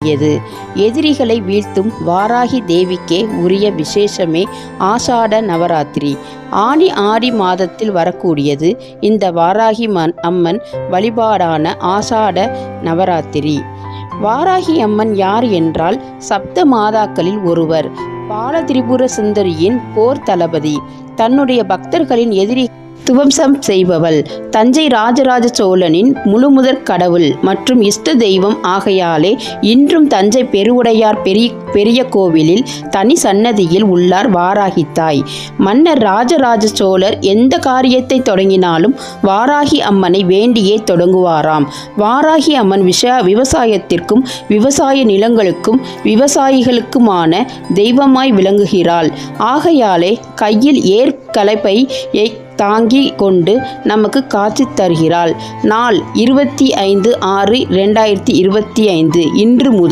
எது எதிரிகளை வீழ்த்தும் வாராகி தேவிக்கே உரிய விசேஷமே ஆஷாட நவராத்திரி. ஆனி ஆடி மாதத்தில் வரக்கூடியது இந்த வாராகி மன் அம்மன் வழிபாடான ஆஷாட நவராத்திரி. வாராகி அம்மன் யார் என்றால் சப்த மாதாக்களில் ஒருவர். பாலதிரிபுர சுந்தரியின் போர் தளபதி. தன்னுடைய பக்தர்களின் எதிரி துவம்சம் செய்பவள். தஞ்சை ராஜராஜ சோழனின் முழுமுதற் கடவுள் மற்றும் இஷ்ட தெய்வம் ஆகையாலே இன்றும் தஞ்சை பெருவுடையார் பெரிய பெரிய கோவிலில் தனி சன்னதியில் உள்ளார் வாராகி தாய் மன்னர் ராஜராஜ சோழர் எந்த காரியத்தை தொடங்கினாலும் வாராகி அம்மனை வேண்டியே தொடங்குவாராம். வாராகி அம்மன் விஷ விவசாயத்திற்கும் விவசாய நிலங்களுக்கும் விவசாயிகளுக்குமான தெய்வமாய் விளங்குகிறாள். ஆகையாலே கையில் ஏற்கலைப்பை தாங்கி கொண்டு நமக்கு காட்சி தருகிறாள். நாள் இருபத்தி ஐந்து ஆறு ரெண்டாயிரத்தி இருபத்தி ஐந்து இன்று முதல்